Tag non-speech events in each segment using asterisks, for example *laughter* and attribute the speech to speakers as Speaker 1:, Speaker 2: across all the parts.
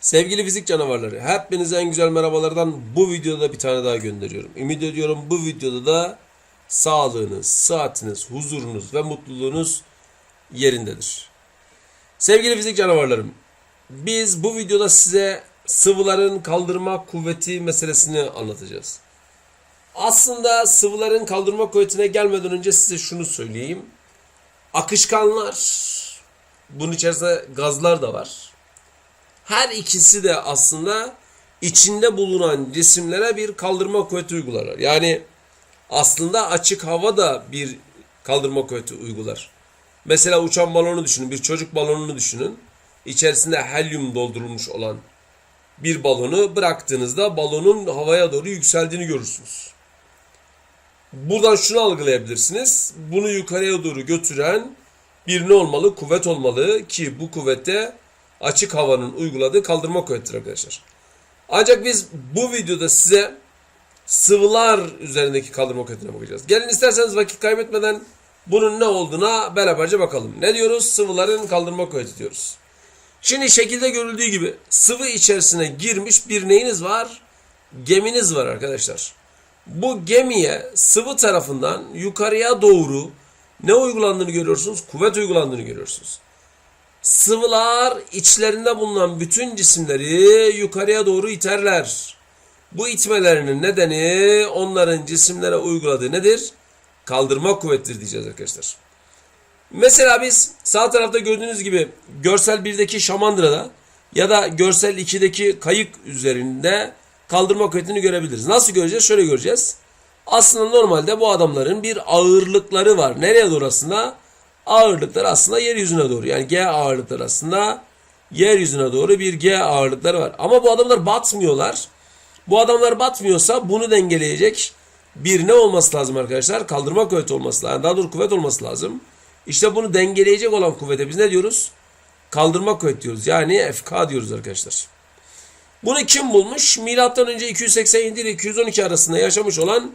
Speaker 1: Sevgili fizik canavarları, hepinize en güzel merhabalardan bu videoda bir tane daha gönderiyorum. Ümit ediyorum bu videoda da sağlığınız, sıhhatiniz, huzurunuz ve mutluluğunuz yerindedir. Sevgili fizik canavarlarım, biz bu videoda size sıvıların kaldırma kuvveti meselesini anlatacağız. Aslında sıvıların kaldırma kuvvetine gelmeden önce size şunu söyleyeyim. Akışkanlar, bunun içerisinde gazlar da var. Her ikisi de aslında içinde bulunan cisimlere bir kaldırma kuvveti uygularlar. Yani aslında açık hava da bir kaldırma kuvveti uygular. Mesela uçan balonu düşünün, bir çocuk balonunu düşünün. İçerisinde helyum doldurulmuş olan bir balonu bıraktığınızda balonun havaya doğru yükseldiğini görürsünüz. Buradan şunu algılayabilirsiniz. Bunu yukarıya doğru götüren bir ne olmalı? Kuvvet olmalı ki bu kuvvette açık havanın uyguladığı kaldırma kuvvetidir arkadaşlar. Ancak biz bu videoda size sıvılar üzerindeki kaldırma kuvvetine bakacağız. Gelin isterseniz vakit kaybetmeden bunun ne olduğuna beraberce bakalım. Ne diyoruz? Sıvıların kaldırma kuvveti diyoruz. Şimdi şekilde görüldüğü gibi sıvı içerisine girmiş bir neyiniz var? Geminiz var arkadaşlar. Bu gemiye sıvı tarafından yukarıya doğru ne uygulandığını görüyorsunuz? Kuvvet uygulandığını görüyorsunuz. Sıvılar içlerinde bulunan bütün cisimleri yukarıya doğru iterler. Bu itmelerinin nedeni onların cisimlere uyguladığı nedir? Kaldırma kuvvettir diyeceğiz arkadaşlar. Mesela biz sağ tarafta gördüğünüz gibi görsel 1'deki şamandırada ya da görsel 2'deki kayık üzerinde kaldırma kuvvetini görebiliriz. Nasıl göreceğiz? Şöyle göreceğiz. Aslında normalde bu adamların bir ağırlıkları var. Nereye doğru aslında? Ağırlıklar aslında yeryüzüne doğru. Yani G ağırlıkları aslında yeryüzüne doğru bir G ağırlıkları var. Ama bu adamlar batmıyorlar. Bu adamlar batmıyorsa bunu dengeleyecek bir ne olması lazım arkadaşlar? Kaldırma kuvveti olması lazım. Daha doğrusu kuvvet olması lazım. İşte bunu dengeleyecek olan kuvvete biz ne diyoruz? Kaldırma kuvvet diyoruz. Yani FK diyoruz arkadaşlar. Bunu kim bulmuş? Milattan önce 287 ile 212 arasında yaşamış olan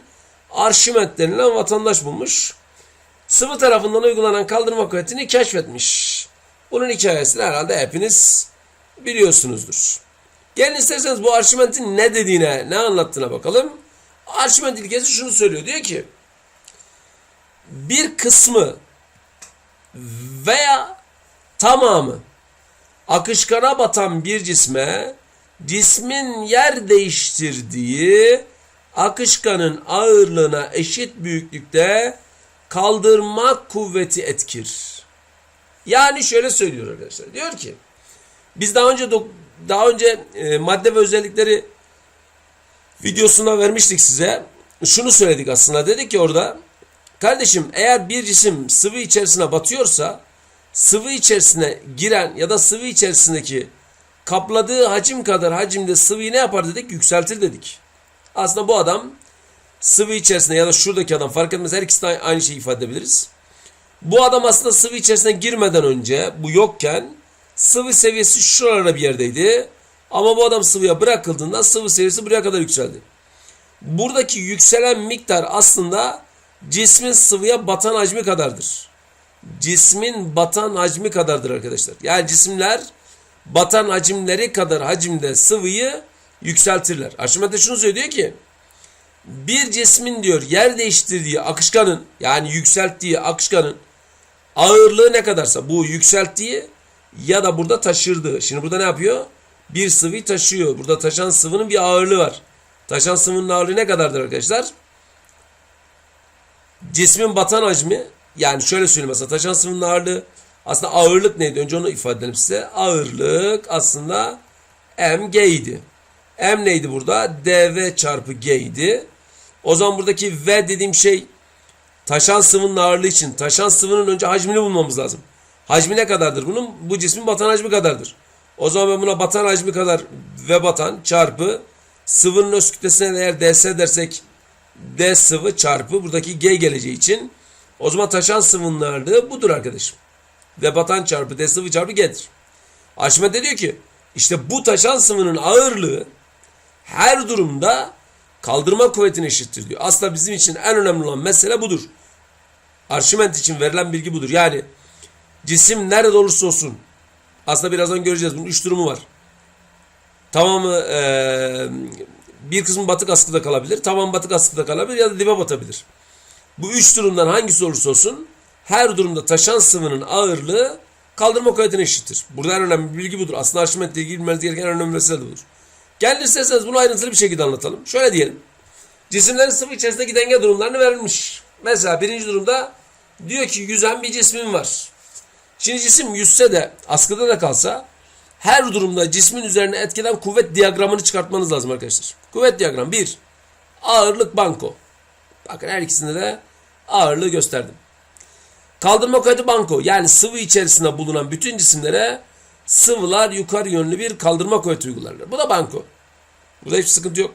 Speaker 1: Arşimet denilen vatandaş bulmuş. Sıvı tarafından uygulanan kaldırma kuvvetini keşfetmiş. Bunun hikayesini herhalde hepiniz biliyorsunuzdur. Gelin isterseniz bu Arşimet'in ne dediğine, ne anlattığına bakalım. Arşimet ilkesi şunu söylüyor. Diyor ki bir kısmı veya tamamı akışkana batan bir cisme cismin yer değiştirdiği akışkanın ağırlığına eşit büyüklükte kaldırma kuvveti etkir. Yani şöyle söylüyor arkadaşlar. Diyor ki biz daha önce daha önce e, madde ve özellikleri videosuna vermiştik size. Şunu söyledik aslında. Dedik ki orada kardeşim eğer bir cisim sıvı içerisine batıyorsa sıvı içerisine giren ya da sıvı içerisindeki kapladığı hacim kadar hacimde sıvıyı ne yapar dedik? Yükseltir dedik. Aslında bu adam sıvı içerisinde ya da şuradaki adam fark etmez her ikisi de aynı şeyi ifade edebiliriz. Bu adam aslında sıvı içerisine girmeden önce bu yokken sıvı seviyesi şuralarda bir yerdeydi. Ama bu adam sıvıya bırakıldığında sıvı seviyesi buraya kadar yükseldi. Buradaki yükselen miktar aslında cismin sıvıya batan hacmi kadardır. Cismin batan hacmi kadardır arkadaşlar. Yani cisimler batan hacimleri kadar hacimde sıvıyı yükseltirler. Arşimet şunu söylüyor ki bir cismin diyor yer değiştirdiği akışkanın yani yükselttiği akışkanın ağırlığı ne kadarsa bu yükselttiği ya da burada taşırdığı. Şimdi burada ne yapıyor? Bir sıvıyı taşıyor. Burada taşan sıvının bir ağırlığı var. Taşan sıvının ağırlığı ne kadardır arkadaşlar? Cismin batan hacmi yani şöyle söyleyeyim mesela taşan sıvının ağırlığı aslında ağırlık neydi? Önce onu ifade edelim size. Ağırlık aslında mg idi. M neydi burada? dv çarpı g idi. O zaman buradaki V dediğim şey taşan sıvının ağırlığı için taşan sıvının önce hacmini bulmamız lazım. Hacmi ne kadardır bunun? Bu cismin batan hacmi kadardır. O zaman ben buna batan hacmi kadar V batan çarpı sıvının öz kütlesine eğer ds dersek d sıvı çarpı buradaki g geleceği için o zaman taşan sıvının ağırlığı budur arkadaşım. V batan çarpı d sıvı çarpı g'dir. Arşimet de diyor ki işte bu taşan sıvının ağırlığı her durumda kaldırma kuvvetine eşittir diyor. Aslında bizim için en önemli olan mesele budur. Arşimet için verilen bilgi budur. Yani cisim nerede olursa olsun aslında birazdan göreceğiz bunun üç durumu var. tamamı e, bir kısmı batık askıda kalabilir. Tamam batık askıda kalabilir ya da dibe batabilir. Bu üç durumdan hangisi olursa olsun her durumda taşan sıvının ağırlığı kaldırma kuvvetine eşittir. Burada en önemli bilgi budur. Aslında Arşimet'le ilgili bilmeniz gereken en önemli mesele budur. Gelin isterseniz bunu ayrıntılı bir şekilde anlatalım. Şöyle diyelim. Cisimlerin sıvı içerisindeki denge durumlarını verilmiş. Mesela birinci durumda diyor ki yüzen bir cismin var. Şimdi cisim yüzse de askıda da kalsa her durumda cismin üzerine etkeden kuvvet diyagramını çıkartmanız lazım arkadaşlar. Kuvvet diyagram 1. Ağırlık banko. Bakın her ikisinde de ağırlığı gösterdim. Kaldırma kuvveti banko yani sıvı içerisinde bulunan bütün cisimlere sıvılar yukarı yönlü bir kaldırma kuvveti uygularlar. Bu da banko. Burada hiçbir sıkıntı yok.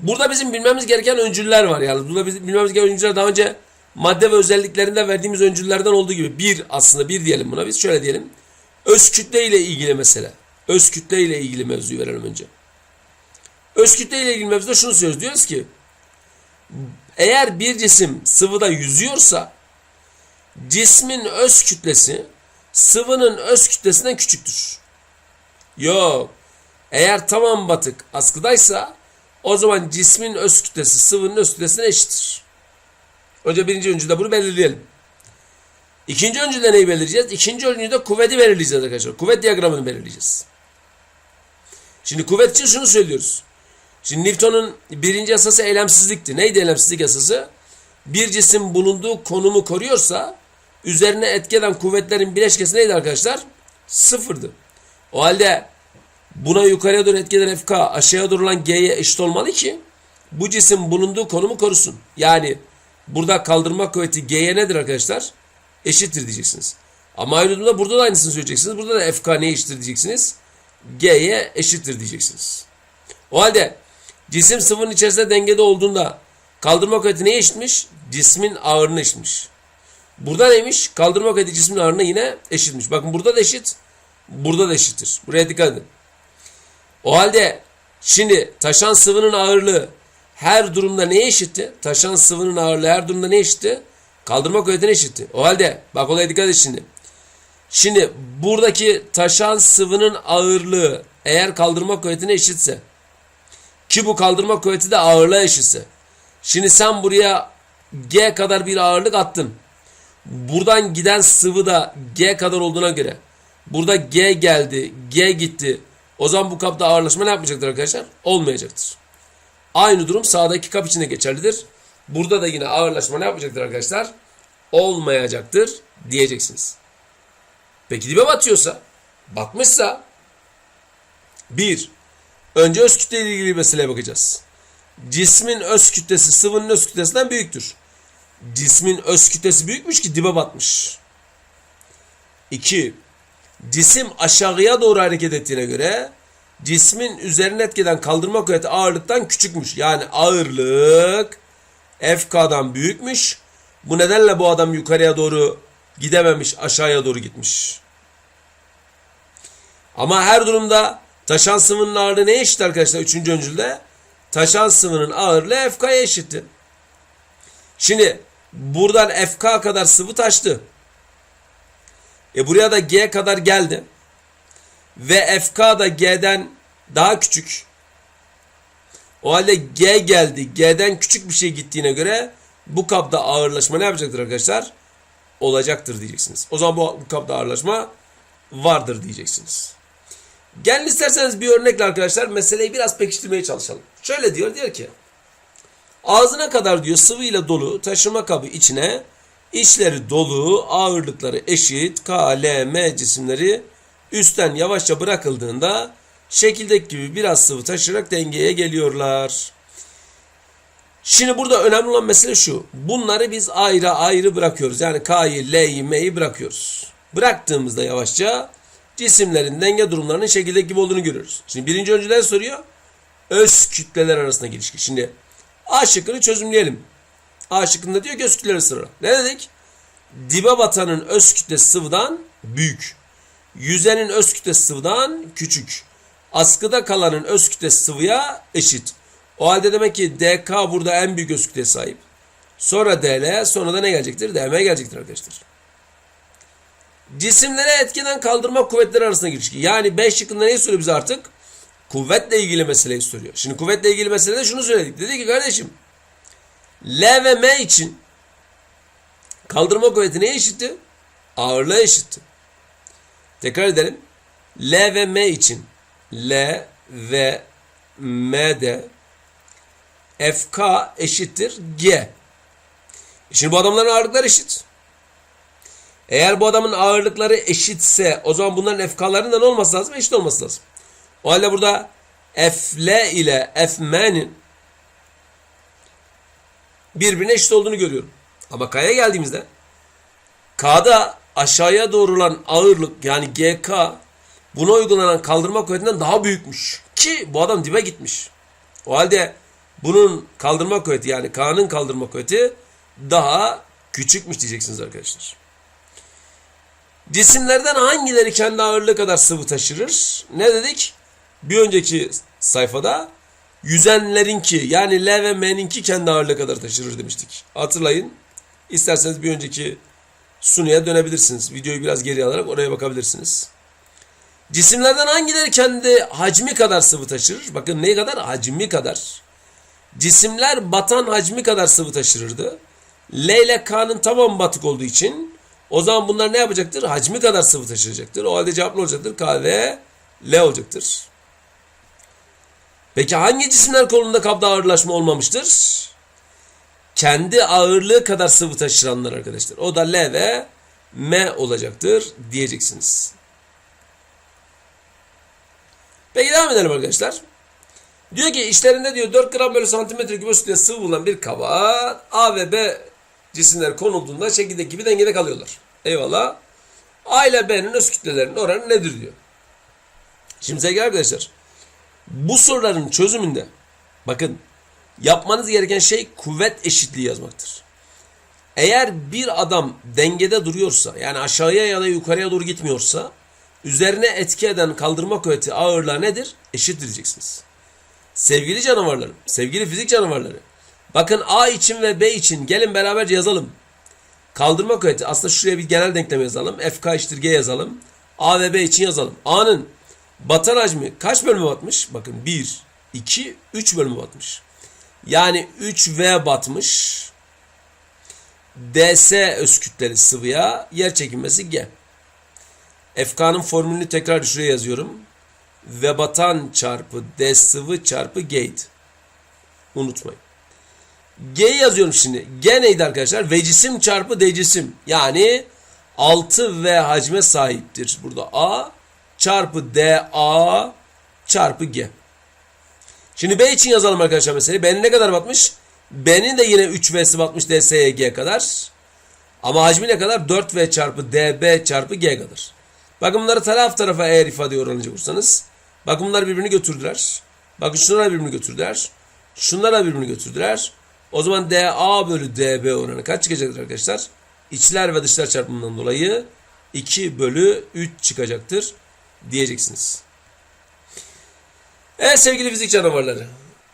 Speaker 1: Burada bizim bilmemiz gereken öncüller var. Yani burada bizim bilmemiz gereken öncüller daha önce madde ve özelliklerinde verdiğimiz öncüllerden olduğu gibi bir aslında bir diyelim buna biz şöyle diyelim. Öz kütle ile ilgili mesele. Öz kütle ile ilgili mevzuyu verelim önce. Öz kütle ile ilgili mevzuda şunu söylüyoruz. Diyoruz ki eğer bir cisim sıvıda yüzüyorsa cismin öz kütlesi sıvının öz kütlesinden küçüktür. Yok. Eğer tamam batık askıdaysa o zaman cismin öz kütlesi sıvının öz kütlesine eşittir. Önce birinci öncüde bunu belirleyelim. İkinci öncüde neyi belirleyeceğiz? İkinci öncüde kuvveti belirleyeceğiz arkadaşlar. Kuvvet diyagramını belirleyeceğiz. Şimdi kuvvet için şunu söylüyoruz. Şimdi Newton'un birinci yasası eylemsizlikti. Neydi eylemsizlik yasası? Bir cisim bulunduğu konumu koruyorsa üzerine etki eden kuvvetlerin bileşkesi neydi arkadaşlar? Sıfırdı. O halde buna yukarıya doğru etki eden FK aşağıya doğru olan G'ye eşit olmalı ki bu cisim bulunduğu konumu korusun. Yani burada kaldırma kuvveti G'ye nedir arkadaşlar? Eşittir diyeceksiniz. Ama aynı durumda burada da aynısını söyleyeceksiniz. Burada da FK neye eşittir diyeceksiniz? G'ye eşittir diyeceksiniz. O halde cisim sıvının içerisinde dengede olduğunda kaldırma kuvveti neye eşitmiş? Cismin ağırlığına eşitmiş. Burada neymiş? Kaldırma kuvveti cismin ağırlığına yine eşitmiş. Bakın burada da eşit. Burada da eşittir. Buraya dikkat edin. O halde şimdi taşan sıvının ağırlığı her durumda neye eşitti? Taşan sıvının ağırlığı her durumda ne eşitti? Kaldırma kuvvetine eşitti. O halde bak olaya dikkat et şimdi. Şimdi buradaki taşan sıvının ağırlığı eğer kaldırma kuvvetine eşitse ki bu kaldırma kuvveti de ağırlığa eşitse. Şimdi sen buraya G kadar bir ağırlık attın. Buradan giden sıvı da G kadar olduğuna göre burada G geldi, G gitti. O zaman bu kapta ağırlaşma ne yapmayacaktır arkadaşlar? Olmayacaktır. Aynı durum sağdaki kap için de geçerlidir. Burada da yine ağırlaşma ne yapacaktır arkadaşlar? Olmayacaktır diyeceksiniz. Peki dibe batıyorsa, batmışsa bir, önce öz kütle ile ilgili meseleye bakacağız. Cismin öz kütlesi sıvının öz kütlesinden büyüktür. Cismin öz kütlesi büyükmüş ki dibe batmış. 2. Cisim aşağıya doğru hareket ettiğine göre cismin üzerine etkeden kaldırma kuvveti ağırlıktan küçükmüş. Yani ağırlık FK'dan büyükmüş. Bu nedenle bu adam yukarıya doğru gidememiş, aşağıya doğru gitmiş. Ama her durumda taşan sıvının ağırlığı neye eşit arkadaşlar? Üçüncü öncülde taşan sıvının ağırlığı FK'ya eşitti. Şimdi buradan FK kadar sıvı taştı. E buraya da G kadar geldi. Ve FK da G'den daha küçük. O halde G geldi. G'den küçük bir şey gittiğine göre bu kapta ağırlaşma ne yapacaktır arkadaşlar? Olacaktır diyeceksiniz. O zaman bu, bu kapta ağırlaşma vardır diyeceksiniz. Gelin isterseniz bir örnekle arkadaşlar meseleyi biraz pekiştirmeye çalışalım. Şöyle diyor, diyor ki ağzına kadar diyor sıvı ile dolu taşıma kabı içine içleri dolu ağırlıkları eşit K, L, M cisimleri üstten yavaşça bırakıldığında şekildeki gibi biraz sıvı taşırarak dengeye geliyorlar. Şimdi burada önemli olan mesele şu. Bunları biz ayrı ayrı bırakıyoruz. Yani K'yı, L'yi, M'yi bırakıyoruz. Bıraktığımızda yavaşça cisimlerin denge durumlarının şekildeki gibi olduğunu görüyoruz. Şimdi birinci önceden soruyor. Öz kütleler arasındaki ilişki. Şimdi A şıkkını çözümleyelim. A şıkkında diyor ki öz kütleleri sırala. Ne dedik? Dibe batanın öz kütlesi sıvıdan büyük. Yüzenin öz kütlesi sıvıdan küçük. Askıda kalanın öz kütlesi sıvıya eşit. O halde demek ki DK burada en büyük öz kütleye sahip. Sonra DL sonra da ne gelecektir? DM gelecektir arkadaşlar. Cisimlere etkiden kaldırma kuvvetleri arasında ilişki. Yani 5 şıkkında neyi söylüyor bize artık? Kuvvetle ilgili meseleyi soruyor. Şimdi kuvvetle ilgili meselede şunu söyledik. Dedi ki kardeşim L ve M için kaldırma kuvveti neye eşitti? Ağırlığa eşitti. Tekrar edelim. L ve M için L ve M'de FK eşittir G. Şimdi bu adamların ağırlıkları eşit. Eğer bu adamın ağırlıkları eşitse o zaman bunların FK'larının da ne olması lazım? Eşit olması lazım. O halde burada FL ile FM'nin birbirine eşit olduğunu görüyorum. Ama K'ya geldiğimizde K'da aşağıya doğrulan ağırlık yani GK buna uygulanan kaldırma kuvvetinden daha büyükmüş. Ki bu adam dibe gitmiş. O halde bunun kaldırma kuvveti yani K'nın kaldırma kuvveti daha küçükmüş diyeceksiniz arkadaşlar. Cisimlerden hangileri kendi ağırlığı kadar sıvı taşırır? Ne dedik? Bir önceki sayfada yüzenlerinki yani L ve M'ninki kendi ağırlığı kadar taşırır demiştik. Hatırlayın. İsterseniz bir önceki sunuya dönebilirsiniz. Videoyu biraz geri alarak oraya bakabilirsiniz. Cisimlerden hangileri kendi hacmi kadar sıvı taşırır? Bakın ne kadar? Hacmi kadar. Cisimler batan hacmi kadar sıvı taşırırdı. L ile K'nın tamam batık olduğu için o zaman bunlar ne yapacaktır? Hacmi kadar sıvı taşıyacaktır. O halde cevap ne olacaktır? K ve L olacaktır. Peki hangi cisimler kolunda kabda ağırlaşma olmamıştır? Kendi ağırlığı kadar sıvı taşıranlar arkadaşlar. O da L ve M olacaktır diyeceksiniz. Peki devam edelim arkadaşlar. Diyor ki işlerinde diyor 4 gram bölü santimetre küp üstüne sıvı bulunan bir kaba A ve B cisimler konulduğunda çekirdek gibi dengede kalıyorlar. Eyvallah. A ile B'nin öz kütlelerinin oranı nedir diyor. Şimdi sevgili arkadaşlar bu soruların çözümünde bakın yapmanız gereken şey kuvvet eşitliği yazmaktır. Eğer bir adam dengede duruyorsa yani aşağıya ya da yukarıya doğru gitmiyorsa üzerine etki eden kaldırma kuvveti ağırlığa nedir? Eşit diyeceksiniz. Sevgili canavarlarım, sevgili fizik canavarları. Bakın A için ve B için gelin beraberce yazalım. Kaldırma kuvveti aslında şuraya bir genel denklem yazalım. FK eşittir G yazalım. A ve B için yazalım. A'nın batan hacmi kaç bölüme batmış? Bakın 1, 2, 3 bölüme batmış. Yani 3V batmış. DS öz kütleli sıvıya yer çekilmesi G. FK'nın formülünü tekrar şuraya yazıyorum. V batan çarpı D sıvı çarpı G'ydi. Unutmayın. G yazıyorum şimdi. G neydi arkadaşlar? V cisim çarpı D cisim. Yani 6V hacme sahiptir. Burada A çarpı DA çarpı G. Şimdi B için yazalım arkadaşlar meseleyi. B'nin ne kadar batmış? B'nin de yine 3V'si batmış DS'ye G kadar. Ama hacmi ne kadar? 4V çarpı DB çarpı G kadar. Bakın bunları taraf tarafa eğer ifade oranıcı olursanız. Bakın bunlar birbirini götürdüler. Bakın şunlara birbirini götürdüler. Şunlara birbirini götürdüler. O zaman DA bölü DB oranı kaç çıkacaktır arkadaşlar? İçler ve dışlar çarpımından dolayı 2 bölü 3 çıkacaktır diyeceksiniz. Evet sevgili fizik canavarları.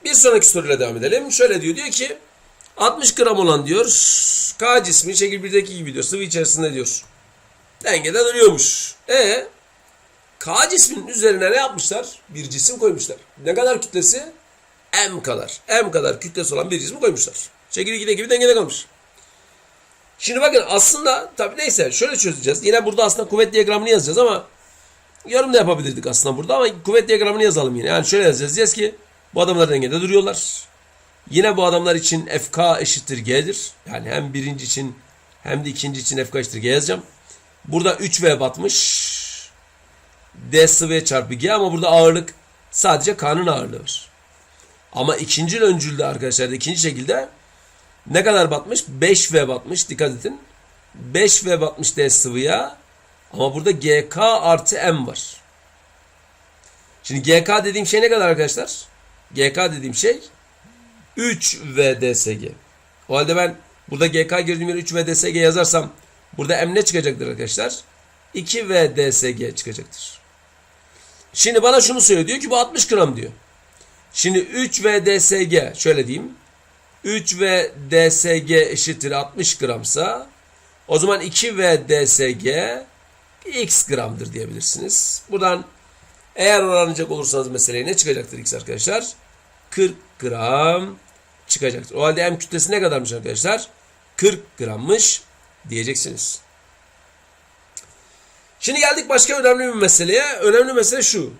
Speaker 1: Bir sonraki soruyla devam edelim. Şöyle diyor. Diyor ki 60 gram olan diyor K cismi şekil 1'deki gibi diyor sıvı içerisinde diyor. Dengede duruyormuş. E K cisminin üzerine ne yapmışlar? Bir cisim koymuşlar. Ne kadar kütlesi? M kadar. M kadar kütlesi olan bir cismi koymuşlar. Şekil 2'deki gibi dengede kalmış. Şimdi bakın aslında tabii neyse şöyle çözeceğiz. Yine burada aslında kuvvet diyagramını yazacağız ama yorum da yapabilirdik aslında burada ama kuvvet diyagramını yazalım yine. Yani şöyle yazacağız. Diyeceğiz ki bu adamlar dengede duruyorlar. Yine bu adamlar için FK eşittir G'dir. Yani hem birinci için hem de ikinci için FK eşittir G yazacağım. Burada 3V batmış. D sıvıya çarpı G ama burada ağırlık sadece K'nın ağırlığı var. Ama ikinci öncülde arkadaşlar ikinci şekilde ne kadar batmış? 5V batmış. Dikkat edin. 5V batmış D sıvıya. Ama burada GK artı M var. Şimdi GK dediğim şey ne kadar arkadaşlar? GK dediğim şey 3V DSG. O halde ben burada GK girdiğim yere 3V DSG yazarsam burada M ne çıkacaktır arkadaşlar? 2V DSG çıkacaktır. Şimdi bana şunu söylüyor. Diyor ki bu 60 gram diyor. Şimdi 3V DSG şöyle diyeyim. 3V DSG eşittir 60 gramsa o zaman 2V DSG x gramdır diyebilirsiniz. Buradan Eğer oranlayacak olursanız meseleye ne çıkacaktır X arkadaşlar? 40 gram çıkacaktır. O halde M kütlesi ne kadarmış arkadaşlar? 40 grammış diyeceksiniz. Şimdi geldik başka önemli bir meseleye. Önemli mesele şu.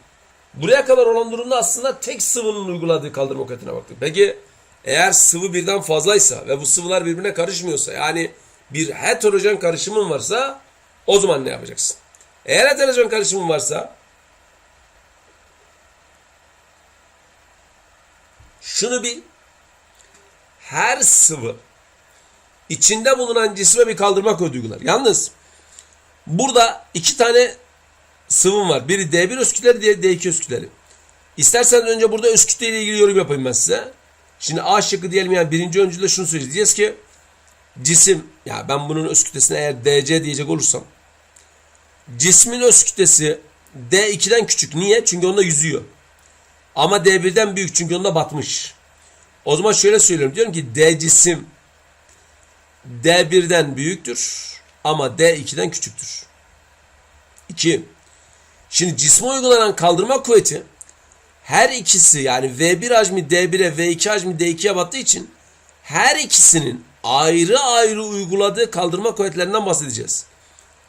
Speaker 1: Buraya kadar olan durumda aslında tek sıvının uyguladığı kaldırma kuvvetine baktık. Peki eğer sıvı birden fazlaysa ve bu sıvılar birbirine karışmıyorsa yani bir heterojen karışımın varsa o zaman ne yapacaksın? Eğer heterojen karışımın varsa şunu bil. Her sıvı içinde bulunan cisme bir kaldırma kuvveti uygular. Yalnız burada iki tane sıvım var. Biri D1 öz kütleri, diğeri D2 öz kütleri. İsterseniz önce burada öz kütle ile ilgili yorum yapayım ben size. Şimdi A şıkkı diyelim yani birinci öncülde şunu söyleyeceğiz. Ki cisim ya ben bunun öz eğer DC diyecek olursam cismin öz kütlesi D2'den küçük. Niye? Çünkü onda yüzüyor. Ama D1'den büyük çünkü onda batmış. O zaman şöyle söylüyorum. Diyorum ki D cisim D1'den büyüktür ama D2'den küçüktür. 2. Şimdi cisme uygulanan kaldırma kuvveti her ikisi yani V1 hacmi D1'e V2 hacmi D2'ye battığı için her ikisinin ayrı ayrı uyguladığı kaldırma kuvvetlerinden bahsedeceğiz.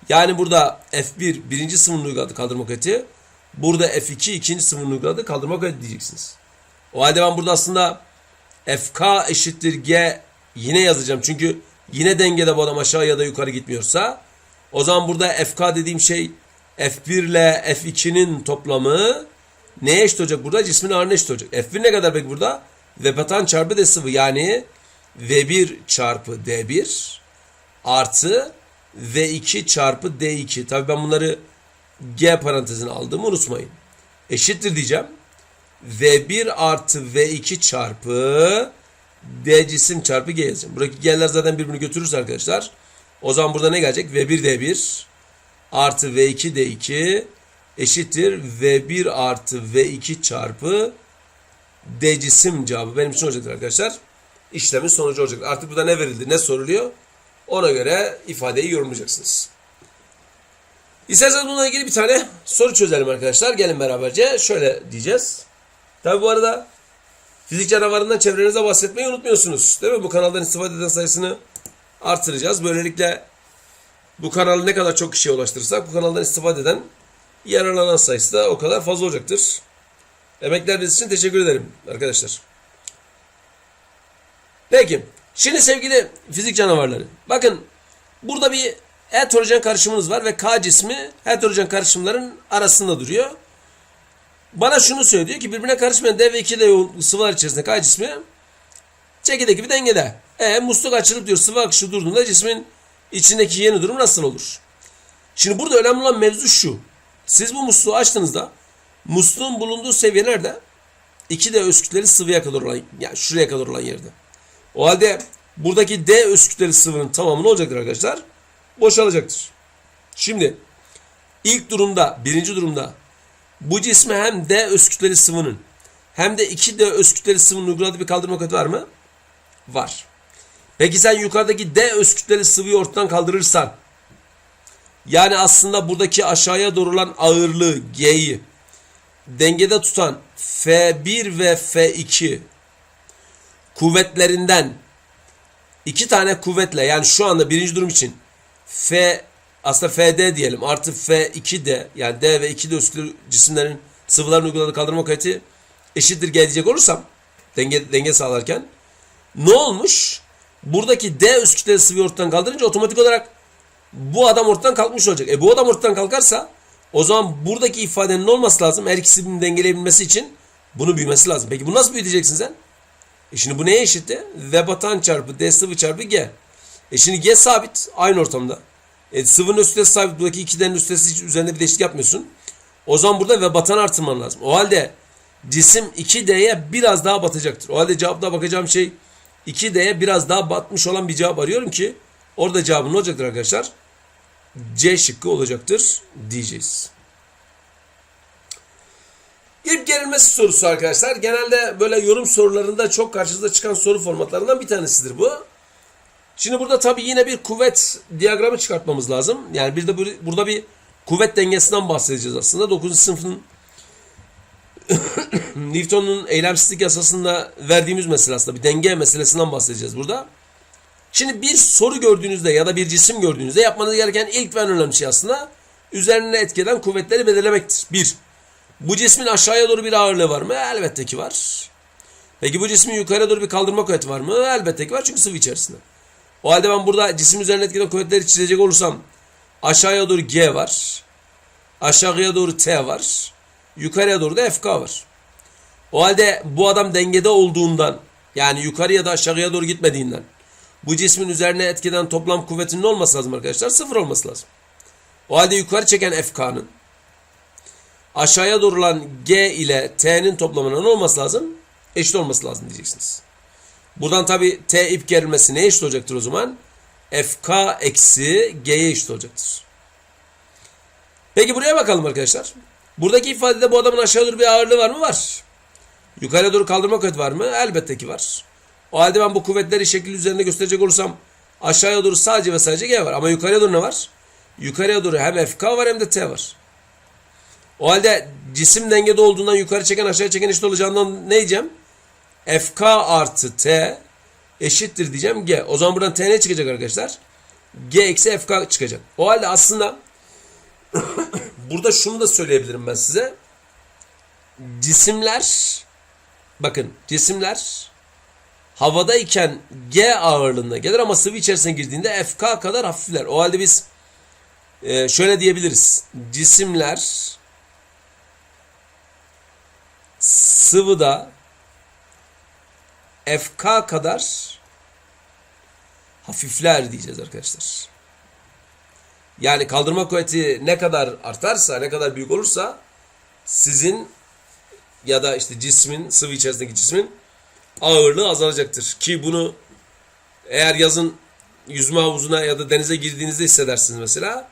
Speaker 1: Yani burada F1 birinci sınıfın uyguladığı kaldırma kuvveti burada F2 ikinci sınıfın uyguladığı kaldırma kuvveti diyeceksiniz. O halde ben burada aslında FK eşittir G yine yazacağım. Çünkü yine dengede bu adam aşağı ya da yukarı gitmiyorsa o zaman burada FK dediğim şey F1 ile F2'nin toplamı neye eşit olacak burada? Cismin ağırlığına eşit olacak. F1 ne kadar peki burada? V batan çarpı D sıvı yani V1 çarpı D1 artı V2 çarpı D2. Tabii ben bunları G parantezine aldığımı unutmayın. Eşittir diyeceğim. V1 artı V2 çarpı D cisim çarpı G yazacağım. Buradaki G'ler zaten birbirini götürürse arkadaşlar. O zaman burada ne gelecek? V1 D1 artı V2 D2 eşittir V1 artı V2 çarpı D cisim cevabı benim için olacaktır arkadaşlar. İşlemin sonucu olacak. Artık burada ne verildi, ne soruluyor? Ona göre ifadeyi yorumlayacaksınız. İsterseniz bununla ilgili bir tane soru çözelim arkadaşlar. Gelin beraberce şöyle diyeceğiz. Tabi bu arada fizik canavarından çevrenize bahsetmeyi unutmuyorsunuz. Değil mi? Bu kanaldan istifade eden sayısını artıracağız. Böylelikle bu kanalı ne kadar çok kişiye ulaştırırsak bu kanaldan istifade eden yararlanan sayısı da o kadar fazla olacaktır. Emekleriniz için teşekkür ederim arkadaşlar. Peki. Şimdi sevgili fizik canavarları. Bakın burada bir heterojen karışımınız var ve K cismi heterojen karışımların arasında duruyor. Bana şunu söylüyor ki birbirine karışmayan D ve 2 de yoğun sıvılar içerisinde K cismi çekirdek gibi dengede. E musluk açılıp diyor sıvı akışı durduğunda cismin içindeki yeni durum nasıl olur? Şimdi burada önemli olan mevzu şu. Siz bu musluğu açtığınızda musluğun bulunduğu seviye nerede? 2 de öz kütleli sıvıya kadar olan yani şuraya kadar olan yerde. O halde buradaki D öz kütleli sıvının tamamı ne olacaktır arkadaşlar? Boşalacaktır. Şimdi ilk durumda, birinci durumda bu cisme hem D öz kütleli sıvının hem de 2D öz kütleli sıvının uyguladığı bir kaldırma kuvveti var mı? Var. Peki sen yukarıdaki D öz kütleli sıvıyı ortadan kaldırırsan yani aslında buradaki aşağıya doğru olan ağırlığı G'yi dengede tutan F1 ve F2 kuvvetlerinden iki tane kuvvetle yani şu anda birinci durum için F aslında FD diyelim artı F2D yani D ve 2D üstlü cisimlerin sıvıların uyguladığı kaldırma kuvveti eşittir G diyecek olursam denge, denge sağlarken ne olmuş? Buradaki D üst kütleli sıvıyı ortadan kaldırınca otomatik olarak bu adam ortadan kalkmış olacak. E bu adam ortadan kalkarsa o zaman buradaki ifadenin olması lazım. Her ikisinin dengeleyebilmesi için bunu büyümesi lazım. Peki bu nasıl büyüteceksin sen? E şimdi bu neye eşitti? V batan çarpı D sıvı çarpı G. E şimdi G sabit aynı ortamda. E sıvının üstesi sabit. Buradaki iki D'nin üstesi hiç üzerinde bir değişiklik yapmıyorsun. O zaman burada V batan artırman lazım. O halde cisim 2D'ye biraz daha batacaktır. O halde cevapta bakacağım şey 2D'ye biraz daha batmış olan bir cevap arıyorum ki orada cevabın ne olacaktır arkadaşlar? C şıkkı olacaktır diyeceğiz. İlk gerilmesi sorusu arkadaşlar. Genelde böyle yorum sorularında çok karşınıza çıkan soru formatlarından bir tanesidir bu. Şimdi burada tabii yine bir kuvvet diyagramı çıkartmamız lazım. Yani bir de burada bir kuvvet dengesinden bahsedeceğiz aslında. 9. sınıfın *coughs* Newton'un eylemsizlik yasasında verdiğimiz mesele aslında bir denge meselesinden bahsedeceğiz burada. Şimdi bir soru gördüğünüzde ya da bir cisim gördüğünüzde yapmanız gereken ilk ve en önemli şey aslında üzerine etkeden kuvvetleri belirlemektir. Bir, bu cismin aşağıya doğru bir ağırlığı var mı? Elbette ki var. Peki bu cismin yukarıya doğru bir kaldırma kuvveti var mı? Elbette ki var çünkü sıvı içerisinde. O halde ben burada cisim üzerine etkeden kuvvetleri çizecek olursam aşağıya doğru G var. Aşağıya doğru T var. Yukarıya doğru da FK var. O halde bu adam dengede olduğundan yani yukarıya da aşağıya doğru gitmediğinden bu cismin üzerine etkeden toplam kuvvetinin olması lazım arkadaşlar? Sıfır olması lazım. O halde yukarı çeken FK'nın aşağıya doğru olan G ile T'nin toplamına ne olması lazım? Eşit olması lazım diyeceksiniz. Buradan tabi T ip gerilmesi neye eşit olacaktır o zaman? FK eksi G'ye eşit olacaktır. Peki buraya bakalım arkadaşlar. Buradaki ifadede bu adamın aşağı doğru bir ağırlığı var mı? Var. Yukarıya doğru kaldırma kuvveti var mı? Elbette ki var. O halde ben bu kuvvetleri şekil üzerinde gösterecek olursam aşağıya doğru sadece ve sadece G var. Ama yukarıya doğru ne var? Yukarıya doğru hem FK var hem de T var. O halde cisim dengede olduğundan yukarı çeken aşağı çeken eşit olacağından ne diyeceğim? FK artı T eşittir diyeceğim G. O zaman buradan T ne çıkacak arkadaşlar? G eksi FK çıkacak. O halde aslında *coughs* burada şunu da söyleyebilirim ben size. Cisimler bakın cisimler havadayken G ağırlığında gelir ama sıvı içerisine girdiğinde FK kadar hafifler. O halde biz e, şöyle diyebiliriz. Cisimler sıvıda FK kadar hafifler diyeceğiz arkadaşlar. Yani kaldırma kuvveti ne kadar artarsa, ne kadar büyük olursa sizin ya da işte cismin, sıvı içerisindeki cismin ağırlığı azalacaktır. Ki bunu eğer yazın yüzme havuzuna ya da denize girdiğinizde hissedersiniz mesela.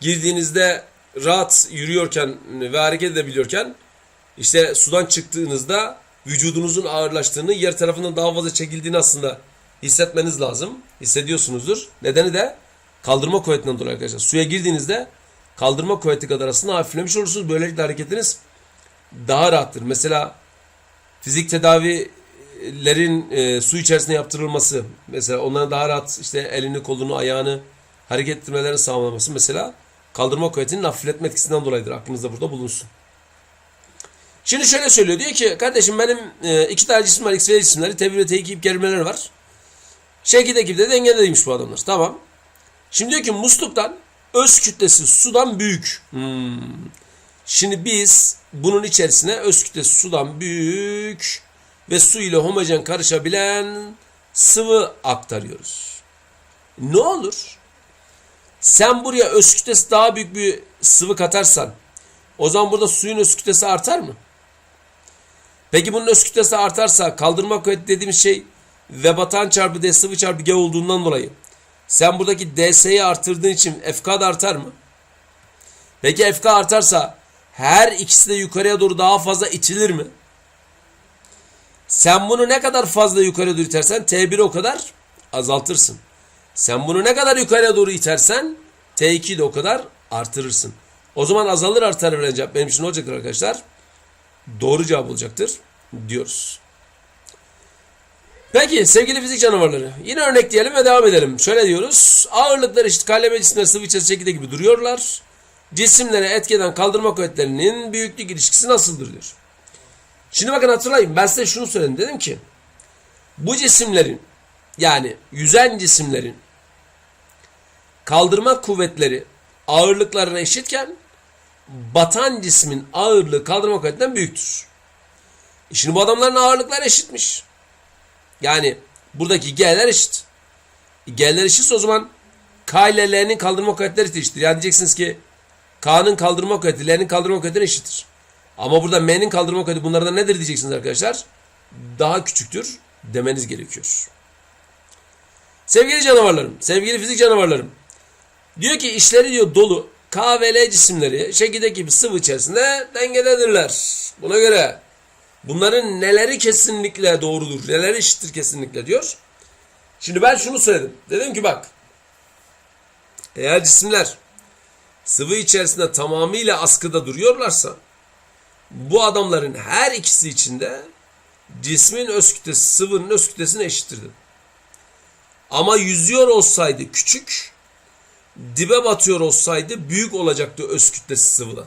Speaker 1: Girdiğinizde rahat yürüyorken ve hareket edebiliyorken işte sudan çıktığınızda vücudunuzun ağırlaştığını, yer tarafından daha fazla çekildiğini aslında hissetmeniz lazım. Hissediyorsunuzdur. Nedeni de kaldırma kuvvetinden dolayı arkadaşlar. Suya girdiğinizde kaldırma kuvveti kadar aslında hafiflemiş olursunuz. Böylelikle hareketiniz daha rahattır. Mesela fizik tedavilerin e, su içerisinde yaptırılması, mesela onların daha rahat işte elini, kolunu, ayağını hareket ettirmelerini sağlaması mesela kaldırma kuvvetinin hafifletme etkisinden dolayıdır. Aklınızda burada bulunsun. Şimdi şöyle söylüyor. Diyor ki kardeşim benim e, iki tane cisim var. X ve cisimleri. Tevir ve tekip gerimeleri var. Şekilde ekip de dengedeymiş bu adamlar. Tamam. Şimdi diyor ki musluktan öz kütlesi sudan büyük. Hmm. Şimdi biz bunun içerisine öz kütlesi sudan büyük ve su ile homojen karışabilen sıvı aktarıyoruz. Ne olur? Sen buraya öz kütlesi daha büyük bir sıvı katarsan o zaman burada suyun öz kütlesi artar mı? Peki bunun öz kütlesi artarsa kaldırma kuvveti dediğimiz şey V batan çarpı D sıvı çarpı G olduğundan dolayı sen buradaki DS'yi artırdığın için FK da artar mı? Peki FK artarsa her ikisi de yukarıya doğru daha fazla itilir mi? Sen bunu ne kadar fazla yukarıya doğru itersen T1'i o kadar azaltırsın. Sen bunu ne kadar yukarıya doğru itersen T2'yi de o kadar artırırsın. O zaman azalır artar cevap benim için ne olacaktır arkadaşlar? Doğru cevap olacaktır diyoruz. Peki sevgili fizik canavarları yine örnekleyelim ve devam edelim. Şöyle diyoruz. Ağırlıklar eşit kaleme cisimler sıvı içerisinde şekilde gibi duruyorlar. Cisimlere etkeden kaldırma kuvvetlerinin büyüklük ilişkisi nasıldır diyor. Şimdi bakın hatırlayın ben size şunu söyledim. Dedim ki bu cisimlerin yani yüzen cisimlerin kaldırma kuvvetleri ağırlıklarına eşitken batan cismin ağırlığı kaldırma kuvvetinden büyüktür. E şimdi bu adamların ağırlıkları eşitmiş. Yani buradaki G'ler eşit. E G'ler eşitse o zaman K ile L'nin kaldırma kuvvetleri eşittir. Yani diyeceksiniz ki K'nın kaldırma kuvveti L'nin kaldırma kuvvetine eşittir. Ama burada M'nin kaldırma kuvveti bunlardan nedir diyeceksiniz arkadaşlar. Daha küçüktür demeniz gerekiyor. Sevgili canavarlarım, sevgili fizik canavarlarım. Diyor ki işleri diyor dolu. K ve L cisimleri şekildeki gibi sıvı içerisinde dengededirler. Buna göre bunların neleri kesinlikle doğrudur, neleri eşittir kesinlikle diyor. Şimdi ben şunu söyledim. Dedim ki bak eğer cisimler sıvı içerisinde tamamıyla askıda duruyorlarsa bu adamların her ikisi içinde cismin öz kütlesi sıvının öz kütlesine eşittirdi. Ama yüzüyor olsaydı küçük, dibe batıyor olsaydı büyük olacaktı öz kütlesi sıvıdan.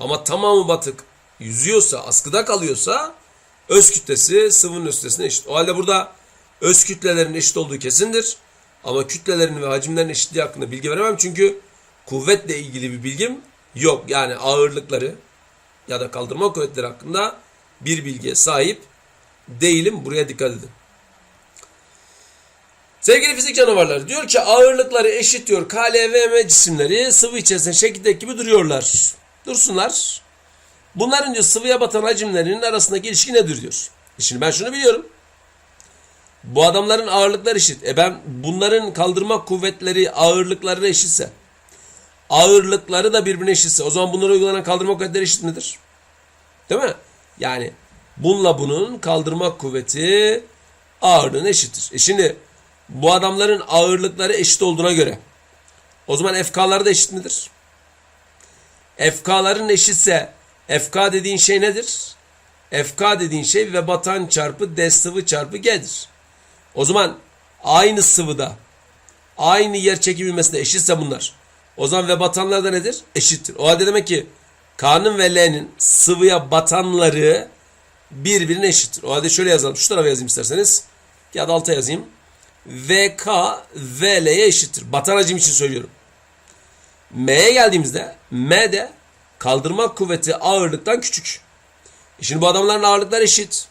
Speaker 1: Ama tamamı batık yüzüyorsa, askıda kalıyorsa öz kütlesi sıvının kütlesine eşit. O halde burada öz kütlelerin eşit olduğu kesindir. Ama kütlelerin ve hacimlerin eşitliği hakkında bilgi veremem çünkü kuvvetle ilgili bir bilgim yok. Yani ağırlıkları ya da kaldırma kuvvetleri hakkında bir bilgiye sahip değilim. Buraya dikkat edin. Sevgili fizik canavarlar diyor ki ağırlıkları eşit diyor. K, L, V, M cisimleri sıvı içerisinde şekildeki gibi duruyorlar. Dursunlar. Bunların diyor sıvıya batan hacimlerinin arasındaki ilişki nedir diyor. E Şimdi ben şunu biliyorum. Bu adamların ağırlıkları eşit. E ben bunların kaldırma kuvvetleri ağırlıkları eşitse ağırlıkları da birbirine eşitse o zaman bunlara uygulanan kaldırma kuvvetleri eşit midir? Değil mi? Yani bununla bunun kaldırma kuvveti ağırlığına eşittir. E şimdi bu adamların ağırlıkları eşit olduğuna göre o zaman FK'ları da eşit midir? FK'ların eşitse FK dediğin şey nedir? FK dediğin şey ve batan çarpı D sıvı çarpı G'dir. O zaman aynı sıvıda aynı yer çekim eşitse bunlar. O zaman ve batanlar da nedir? Eşittir. O halde demek ki K'nın ve L'nin sıvıya batanları birbirine eşittir. O halde şöyle yazalım. Şu tarafa yazayım isterseniz. Ya da alta yazayım. VK VL'ye eşittir. Batan hacim için söylüyorum. M'ye geldiğimizde M'de kaldırma kuvveti ağırlıktan küçük. E Şimdi bu adamların ağırlıkları eşit.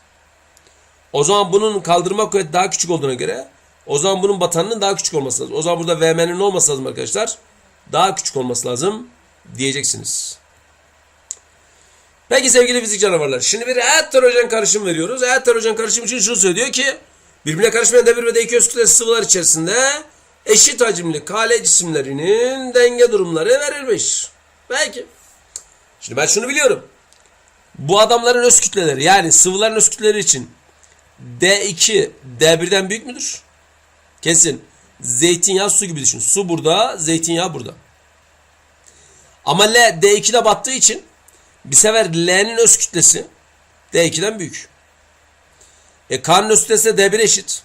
Speaker 1: O zaman bunun kaldırma kuvveti daha küçük olduğuna göre o zaman bunun batanının daha küçük olması lazım. O zaman burada VM'nin olması lazım arkadaşlar? Daha küçük olması lazım diyeceksiniz. Peki sevgili fizik canavarlar. Şimdi bir heterojen karışım veriyoruz. Heterojen karışım için şunu söylüyor ki birbirine karışmayan devir ve D2 öz kütlesi sıvılar içerisinde eşit hacimli kale cisimlerinin denge durumları verilmiş. Peki. Şimdi ben şunu biliyorum. Bu adamların öz kütleleri yani sıvıların öz kütleleri için D2 D1'den büyük müdür? Kesin. Zeytinyağı su gibi düşün. Su burada, zeytinyağı burada. Ama L D2'de battığı için bir sefer L'nin öz kütlesi D2'den büyük. E K'nın öz kütlesi de D1 eşit.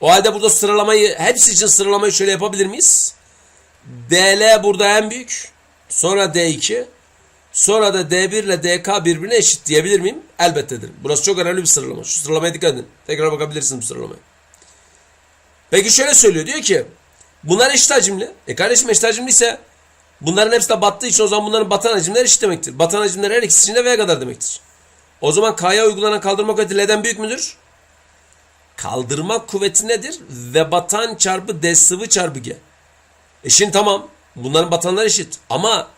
Speaker 1: O halde burada sıralamayı, hepsi için sıralamayı şöyle yapabilir miyiz? DL burada en büyük. Sonra D2. Sonra da D1 ile DK birbirine eşit diyebilir miyim? Elbettedir. Burası çok önemli bir sıralama. Şu sıralamaya dikkat edin. Tekrar bakabilirsiniz bu sıralamaya. Peki şöyle söylüyor. Diyor ki bunlar eşit hacimli. E kardeşim eşit hacimli ise bunların hepsi de battığı için o zaman bunların batan hacimleri eşit demektir. Batan hacimleri her ikisi için de V kadar demektir. O zaman K'ya uygulanan kaldırma kuvveti L'den büyük müdür? Kaldırma kuvveti nedir? Ve batan çarpı D sıvı çarpı G. E şimdi tamam. Bunların batanları eşit. Ama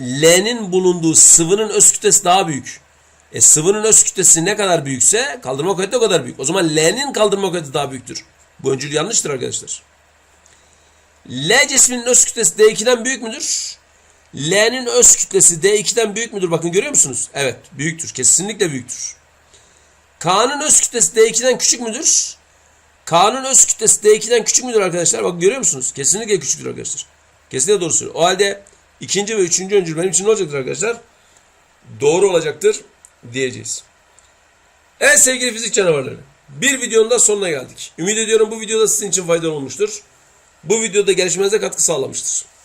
Speaker 1: L'nin bulunduğu sıvının öz kütlesi daha büyük. E sıvının öz kütlesi ne kadar büyükse kaldırma kuvveti o kadar büyük. O zaman L'nin kaldırma kuvveti daha büyüktür. Bu öncül yanlıştır arkadaşlar. L cisminin öz kütlesi D2'den büyük müdür? L'nin öz kütlesi D2'den büyük müdür? Bakın görüyor musunuz? Evet büyüktür. Kesinlikle büyüktür. K'nın öz kütlesi D2'den küçük müdür? K'nın öz kütlesi D2'den küçük müdür arkadaşlar? Bakın görüyor musunuz? Kesinlikle küçüktür arkadaşlar. Kesinlikle doğru söylüyor. O halde ikinci ve üçüncü öncül benim için ne olacaktır arkadaşlar? Doğru olacaktır diyeceğiz. Evet sevgili fizik canavarları. Bir videonun da sonuna geldik. Ümit ediyorum bu videoda sizin için faydalı olmuştur. Bu videoda gelişmenize katkı sağlamıştır.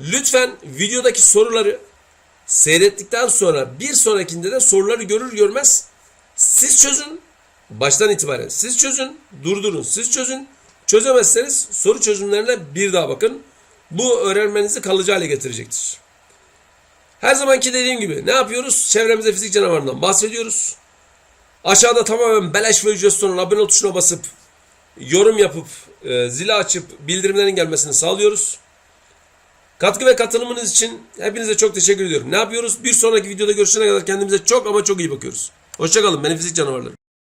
Speaker 1: Lütfen videodaki soruları seyrettikten sonra bir sonrakinde de soruları görür görmez siz çözün. Baştan itibaren siz çözün, durdurun, siz çözün. Çözemezseniz soru çözümlerine bir daha bakın. Bu öğrenmenizi kalıcı hale getirecektir. Her zamanki dediğim gibi ne yapıyoruz? Çevremizde fizik canavarından bahsediyoruz. Aşağıda tamamen beleş ve ücretsiz olan abone ol tuşuna basıp yorum yapıp e, zili açıp bildirimlerin gelmesini sağlıyoruz. Katkı ve katılımınız için hepinize çok teşekkür ediyorum. Ne yapıyoruz? Bir sonraki videoda görüşene kadar kendimize çok ama çok iyi bakıyoruz. Hoşçakalın. Benim fizik canavarlarım.